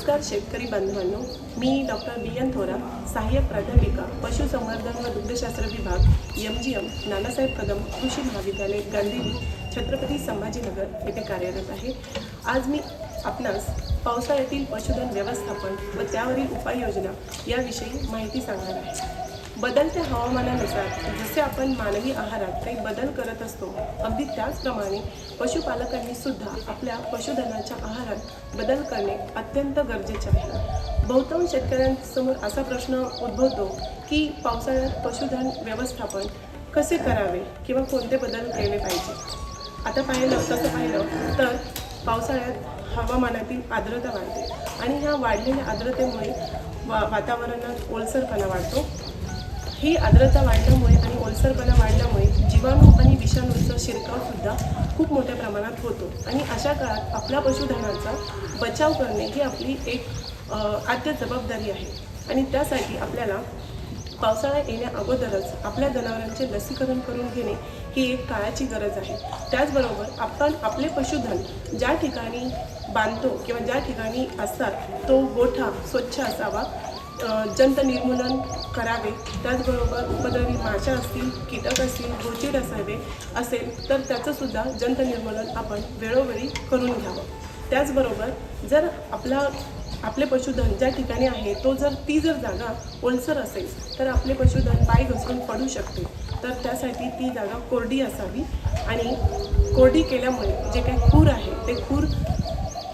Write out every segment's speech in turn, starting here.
नमस्कार शेतकरी बांधवांनो मी डॉक्टर बी एन थोरा सहाय्यक प्राध्यापिका पशुसंवर्धन व दुग्धशास्त्र विभाग M G M Nanasaheb Kadam कृषी महाविद्यालय गांधीली छत्रपती संभाजीनगर येथे कार्यरत आहे. आज मी आपणास पावसाळ्यातील पशुधन व्यवस्थापन व त्यावरील उपाययोजना याविषयी माहिती सांगणार आहे. बदलत्या हवामानानुसार जसे आपण मानवी आहारात काही बदल करत असतो अगदी त्याचप्रमाणे पशुपालकांनी सुद्धा आपल्या पशुधनाच्या आहारात बदल करणे अत्यंत गरजेचे आहे. बहुतांश शेतकऱ्यांसमोर असा प्रश्न उद्भवतो की पावसाळ्यात पशुधन व्यवस्थापन कसे करावे किंवा कोणते बदल केले पाहिजे? आता पाहिलं तसं पाहिलं तर पावसाळ्यात हवामानातील आर्द्रता वाढते आणि ह्या वाढलेल्या आर्द्रतेमुळे वा वातावरणात ओलसरपणा वाढतो. ही आर्द्रता वाढल्यामुळे आणि ओलसरपणा वाढल्यामुळे जीवाणू आणि विषाणूचा शिरकावसुद्धा खूप मोठ्या प्रमाणात होतो. आणि अशा काळात आपल्या पशुधनाचा बचाव करणे ही आपली एक आद्य जबाबदारी आहे. आणि त्यासाठी आपल्याला पावसाळा येण्या अगोदरच आपल्या जनावरांचे लसीकरण करून घेणे ही एक काळाची गरज आहे. त्याचबरोबर आपण आपले पशुधन ज्या ठिकाणी बांधतो किंवा ज्या ठिकाणी असतात तो गोठा स्वच्छ असावा. जंत निर्मूलन करावे. त्याचबरोबर उपद्रवी माशा असतील कीटक असतील गोचिड असावे असेल तर त्याचंसुद्धा जंत निर्मूलन आपण वेळोवेळी करून घ्यावं. त्याचबरोबर जर आपला आपले पशुधन ज्या ठिकाणी आहे तो जर ती जर जागा ओलसर असेल तर आपले पशुधन पाय घसरून पडू शकते. तर त्यासाठी ती जागा कोरडी असावी आणि कोरडी केल्यामुळे जे काही खूर आहे ते खूर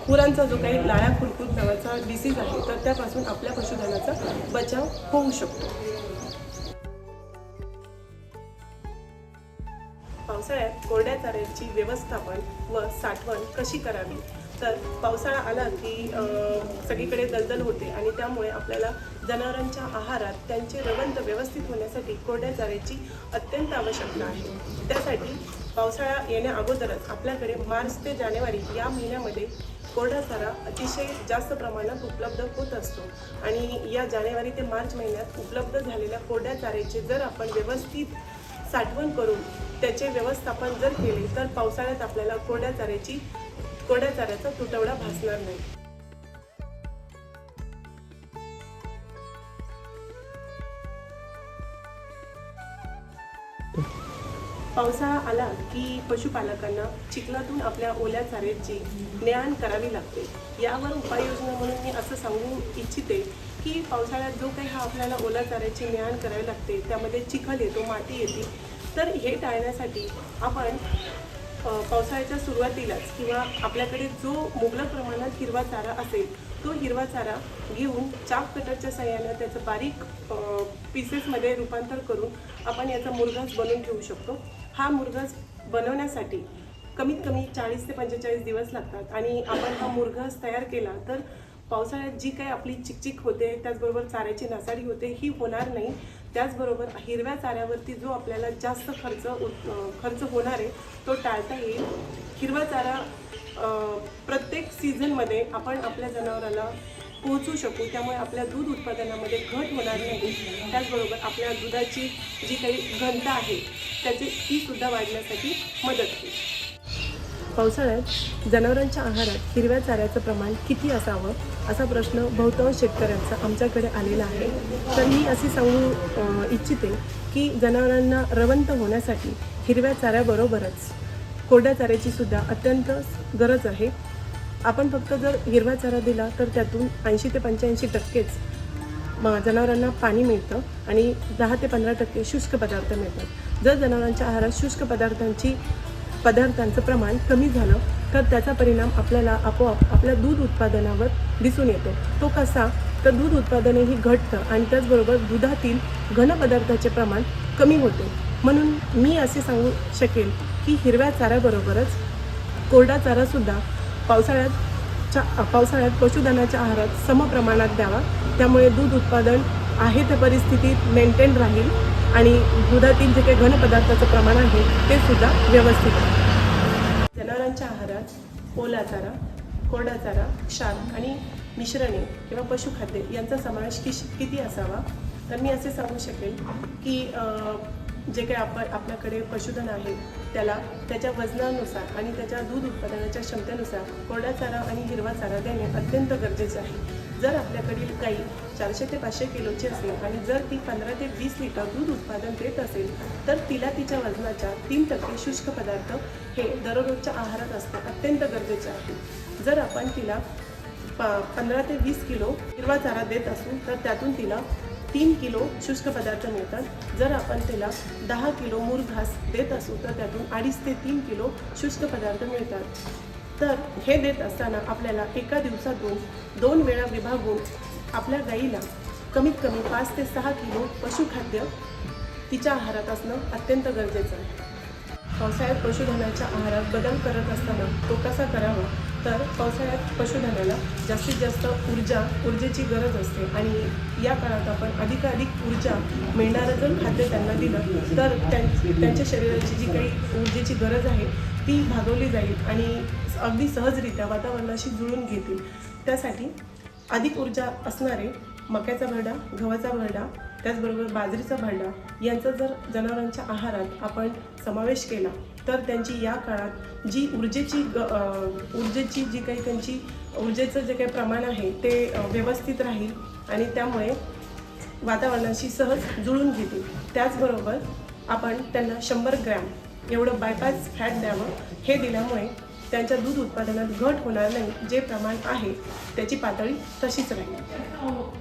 खुरांचा जो काही लाळ्या खुरकूत नावाचा डिसीज आहे तर त्यापासून आपल्या पशुधनाचा बचाव होऊ शकतो. पावसाळ्यात कोरड्या चाऱ्याची व्यवस्थापन व साठवण कशी करावी? तर पावसाळा आला की सगळीकडे दलदल होते आणि त्यामुळे आपल्याला जनावरांच्या आहारात त्यांचे रवंत व्यवस्थित होण्यासाठी कोरड्या चाऱ्याची अत्यंत आवश्यकता आहे. त्यासाठी पावसाळा येण्या अगोदरच आपल्याकडे मार्च ते जानेवारी या महिन्यामध्ये कोरडा चारा अतिशय जास्त प्रमाणात उपलब्ध होत असतो. आणि या जानेवारी ते मार्च महिन्यात उपलब्ध झालेल्या कोरड्या चाऱ्याचे जर आपण व्यवस्थित साठवण करून त्याचे व्यवस्थापन जर केले तर पावसाळ्यात आपल्याला कोरड्या चाऱ्याची कोरड्या चाऱ्याचा तुटवडा भासणार नाही. पावसाळा आला की पशुपालकांना चिखलातून आपल्या ओल्या चाऱ्याची ज्ञान करावी लागते. यावर उपाययोजना म्हणून मी असं सांगू इच्छिते की पावसाळ्यात जो काही हा आपल्याला ओल्या चाऱ्याची ज्ञान करावी लागते त्यामध्ये चिखल येतो माती येते तर हे टाळण्यासाठी आपण पावसाळ्याच्या सुरुवातीलाच किंवा आपल्याकडे जो मुबलक प्रमाणात हिरवा चारा असेल तो हिरवा चारा घेऊन चाक कटरच्या सहाय्यानं त्याचं बारीक पीसेसमध्ये रूपांतर करून आपण याचा मुरघास बनवून ठेवू शकतो. हा मुरघास बनवण्यासाठी कमीत कमी चाळीस ते पंचेचाळीस दिवस लागतात आणि आपण हा मुरघास तयार केला तर पावसाळ्यात जी काही आपली चिकचिक होते त्याचबरोबर चाऱ्याची नासाडी होते ही होणार नाही. त्याचबरोबर हिरव्या चाऱ्यावरती जो आपल्याला जास्त खर्च उत- खर्च होणार आहे तो टाळता येईल. हिरवा चारा प्रत्येक सीझनमध्ये आपण आपल्या जनावराला पोहोचू शकू त्यामुळे आपल्या दूध उत्पादनामध्ये घट होणार नाही. त्याचबरोबर आपल्या दुधाची जी काही घनता आहे त्याची ती सुद्धा वाढण्यासाठी मदत होईल. पावसाळ्यात जनावरांच्या आहारात हिरव्या चाऱ्याचं प्रमाण किती असावं असा प्रश्न बहुतांश शेतकऱ्यांचा आमच्याकडे आलेला आहे. तर मी असे सांगू इच्छिते की जनावरांना रवंत होण्यासाठी हिरव्या चाऱ्याबरोबरच कोरड्या चाऱ्याची सुद्धा अत्यंत गरज आहे. आपण फक्त जर हिरवा चारा दिला तर त्यातून ऐंशी ते पंच्याऐंशी टक्केच म- जनावरांना पाणी मिळतं आणि दहा ते पंधरा टक्के शुष्क पदार्थ मिळतात. जर जनावरांच्या आहारात शुष्क पदार्थांची पदार्थांचं प्रमाण कमी झालं तर त्याचा परिणाम आपल्याला आपोआप आपल्या दूध उत्पादनावर दिसून येतो. तो कसा? तर दूध उत्पादनही घटतं आणि त्याचबरोबर दुधातील घनपदार्थाचे प्रमाण कमी होते. म्हणून मी असे सांगू शकेल की हिरव्या चाऱ्याबरोबरच कोरडा चारासुद्धा पावसाळ्यातच्या पावसाळ्यात पशुधनाच्या आहारात समप्रमाणात द्यावा. त्यामुळे दूध उत्पादन आहे त्या परिस्थितीत मेंटेन राहील आणि दुधातील जे काही घनपदार्थाचं प्रमाण आहे ते सुद्धा व्यवस्थित राहील जनावरांच्या आहारात ओला चारा कोरडा चारा क्षार आणि मिश्रणे किंवा पशुखाद्य यांचा समावेश किश किती असावा? तर मी असे सांगू शकेल की जे काही आपण आपल्याकडे पशुधन आहे त्याला त्याच्या वजनानुसार आणि त्याच्या दूध उत्पादनाच्या क्षमतेनुसार कोरडा चारा आणि हिरवा चारा देणे अत्यंत गरजेचे आहे. जर आपल्याकडील गाई चारशे ते पाचशे किलोची असेल आणि जर ती पंधरा ते वीस लिटर दूध उत्पादन देत असेल तर तिला तिच्या वजनाच्या तीन टक्के शुष्क पदार्थ हे दररोजच्या आहारात असणे अत्यंत गरजेचे आहे. जर आपण तिला प पंधरा ते वीस किलो हिरवा चारा देत असू तर त्यातून तिला तीन किलो शुष्क पदार्थ मिळतात. जर आपण त्याला दहा किलो मूर घास देत असू तर त्यातून अडीच ते तीन किलो शुष्क पदार्थ मिळतात. तर हे देत असताना आपल्याला एका दिवसातून दोन वेळा विभागून आपल्या गाईला कमीत कमी पाच ते सहा किलो पशुखाद्य तिच्या आहारात असणं अत्यंत गरजेचं आहे. पावसाळ्यात पशुधनाच्या आहारात बदल करत असताना तो कसा करावा? तर पावसाळ्यात पशुधनाला जास्तीत जास्त ऊर्जा ऊर्जेची गरज असते आणि या काळात आपण अधिकाधिक ऊर्जा मिळणारं जर खाद्य त्यांना दिलं तर त्यां त्यांच्या शरीराची जी काही ऊर्जेची गरज आहे ती भागवली जाईल आणि अगदी सहजरित्या वातावरणाशी जुळून घेतील. त्यासाठी अधिक ऊर्जा असणारे मक्याचा भरडा गव्हाचा भरडा त्याचबरोबर बाजरीचा भांडा यांचा जर जनावरांच्या आहारात आपण समावेश केला तर त्यांची या काळात जी ऊर्जेची ग ऊर्जेची जी काही त्यांची ऊर्जेचं जे काही प्रमाण आहे ते व्यवस्थित राहील आणि त्यामुळे वातावरणाशी सहज जुळून घेतील. त्याचबरोबर आपण त्यांना शंभर ग्रॅम एवढं बायपास फॅट द्यावं. हे दिल्यामुळे त्यांच्या दूध उत्पादनात घट होणार नाही जे प्रमाण आहे त्याची पातळी तशीच राहील.